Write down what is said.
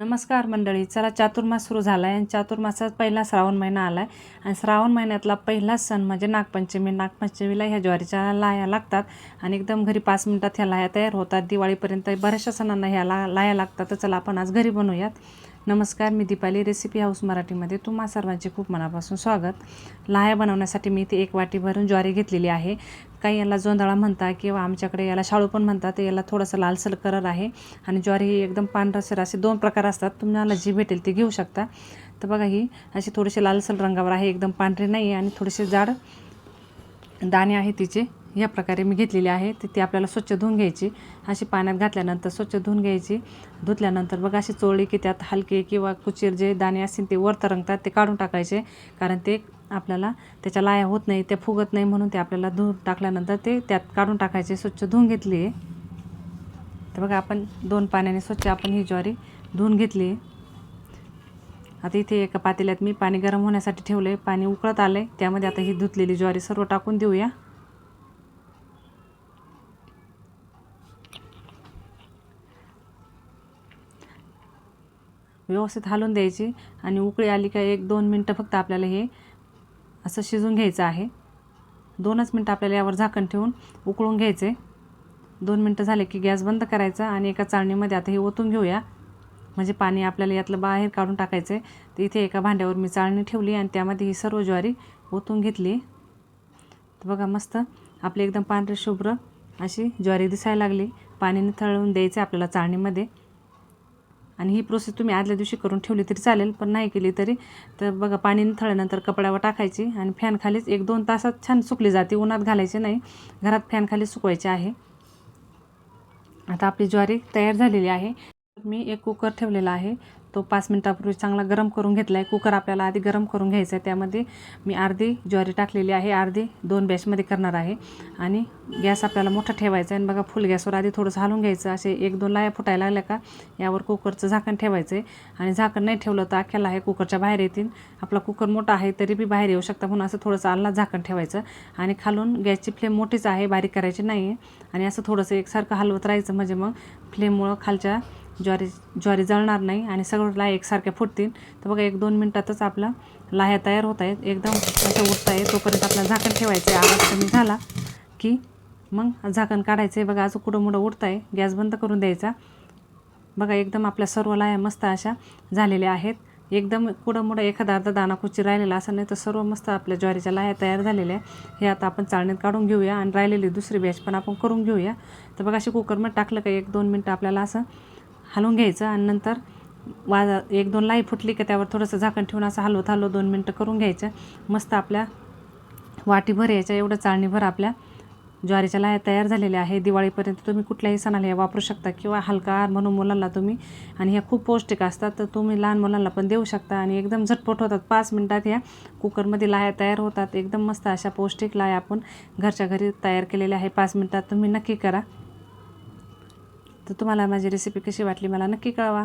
नमस्कार मंडळी चला चातुर्मास सुरू झाला आहे आणि चातुर्मासात पहिला श्रावण महिना आला आहे आणि श्रावण महिन्यातला पहिला सण म्हणजे नागपंचमी. नागपंचमीला ह्या ज्वारीच्या लाया लागतात आणि एकदम घरी पाच मिनटात ह्या लाया तयार होतात. दिवाळीपर्यंत बऱ्याचशा सणांना ह्या ला लाया लागतात. तर चला आपण आज घरी बनवूयात नमस्कार मी दीपाली रेसिपी हाऊस मराठीमध्ये तुम्हा सर्वांचे खूप मनापासून स्वागत. लाह्या बनवण्यासाठी मी इथे एक वाटी भरून ज्वारी घेतलेली आहे. काही याला जोंधळा म्हणतात किंवा आमच्याकडे याला शाळू पण म्हणतात याला थोडंसं लालसर कलर आहे. आणि ज्वारी ही एकदम पांढरसर असे दोन प्रकार असतात. तुम्हाला जी भेटेल ती घेऊ शकता. तर बघा ही अशी थोडीशी लालसर रंगावर आहे. एकदम पांढरी नाही आहे आणि थोडेसे जाड दाणे आहे तिचे. या प्रकारे मी घेतलेली आहे. तर ती आपल्याला स्वच्छ धुवून घ्यायची. अशी पाण्यात घातल्यानंतर स्वच्छ धुवून घ्यायची. धुतल्यानंतर बघा अशी चोळली की त्यात हलके किंवा कुचीर जे दाणे असतील ते वर तरंगतात ते काढून टाकायचे. कारण ते आपल्याला. त्याच्या लाया होत नाही त्या फुगत नाही म्हणून ते आपल्याला धुवून टाकल्यानंतर ते त्यात काढून टाकायचे स्वच्छ धुवून घेतली. आहे तर बघा आपण दोन पाण्याने स्वच्छ आपण ही ज्वारी धुवून घेतली. आहे आता इथे एका पातेल्यात मी पाणी गरम होण्यासाठी ठेवलं आहे पाणी उकळत आलं आहे त्यामध्ये आता ही धुतलेली ज्वारी सर्व टाकून देऊया. व्यवस्थित हलवून द्यायची आणि उकळी आली का एक दोन मिनटं फक्त आपल्याला हे असं शिजून घ्यायचं आहे. दोनच मिनटं आपल्याला यावर झाकण ठेवून उकळून घ्यायचे. दोन मिनटं झाले की गॅस बंद करायचा आणि एका चाळणीमध्ये आता हे ओतून घेऊया. म्हणजे पाणी आपल्याला यातलं बाहेर काढून टाकायचं आहे. तर इथे एका भांड्यावर मी चाळणी ठेवली आणि त्यामध्ये ही सर्व ज्वारी ओतून घेतली. तर बघा मस्त आपली एकदम पांढरी शुभ्र अशी ज्वारी दिसायला लागली. पाण्याने थळवून द्यायचे आपल्याला चाळणीमध्ये. आणि ही प्रोसेस तुम्ही आदल्या दिवशी करून ठेवली तरी चालेल पण नाही केली तरी. तर बघा पाणी निथळल्यानंतर कपड्यावर टाकायची आणि फॅनखालीच एक दोन तासात छान सुकली जाते उन्हात घालायची नाही. घरात फॅनखाली सुकवायची आहे. आता आपली ज्वारी तयार झालेली आहे. मी एक कुकर ठेवलेला आहे. तो पाच मिनटापूर्वी चांगला गरम करून घेतला आहे कुकर आपल्याला आधी गरम करून घ्यायचा आहे त्यामध्ये मी अर्धी ज्वारी टाकलेली आहे. अर्धी दोन बॅचमध्ये करणार आहे. आणि गॅस आपल्याला मोठा ठेवायचा आहे. आणि बघा फुल गॅसवर आधी थोडंसं हलवून घ्यायचं. असे एक दोन लाया फुटायला लागल्या का यावर कुकरचं झाकण ठेवायचं आहे आणि झाकण नाही ठेवलं तर अख्याला आहे कुकरच्या बाहेर येतील. आपला कुकर मोठा आहे तरी बी बाहेर येऊ शकता. म्हणून असं थोडंसं आल्ला झाकण ठेवायचं. आणि खालून गॅसची फ्लेम मोठीच आहे. बारीक करायची नाही आहे आणि असं थोडंसं एकसारखं हलवत राहायचं. म्हणजे मग फ्लेममुळं खालच्या ज्वारी ज्वारी जळणार नाही. आणि सगळं लाह्या एकसारख्या फुटतील. तर बघा एक दोन मिनटातच आपला लाह्या तयार होत आहेत. एकदम असं उठत आहे तोपर्यंत आपला झाकण ठेवायचं आहे. आवाज कमी झाला की मग झाकण काढायचं आहे. बघा असं कुठं मुडं उडत आहे. गॅस बंद करून द्यायचा. बघा एकदम आपल्या सर्व लाह्या मस्त अशा झालेल्या आहेत. एकदम कुठं मुडं एखादा अर्धा दाना कुची राहिलेला असं नाही तर सर्व मस्त आपल्या ज्वारीच्या लाह्या तयार झालेल्या आहे हे आता आपण चाळणीत काढून घेऊया आणि राहिलेली दुसरी बॅच पण आपण करून घेऊया. तर बघा अशी कुकरमध्ये टाकलं का एक दोन मिनटं आपल्याला असं हलवून घ्यायचं आणि नंतर वाजा एक दोन लाई फुटली का त्यावर थोडंसं झाकण ठेवून असं हलवत हलवत दोन मिनटं करून घ्यायचं. मस्त आपल्या वाटीभर यायच्या एवढं चाळणीभर आपल्या ज्वारीच्या लाह्या तयार झालेल्या आहे दिवाळीपर्यंत तुम्ही कुठल्याही सणाला या वापरू शकता किंवा हलका म्हणून मुलांना तुम्ही आणि ह्या खूप पौष्टिक असतात तर तुम्ही लहान मुलांना पण देऊ शकता आणि एकदम झटपट होतात. पाच मिनटात ह्या कुकरमध्ये लाह्या तयार होतात. एकदम मस्त अशा पौष्टिक लाह्या आपण घरच्या घरी तयार केलेल्या आहे पाच मिनटात तुम्ही नक्की करा. तर तुम्हाला माझी रेसिपी कशी वाटली मला नक्की कळवा.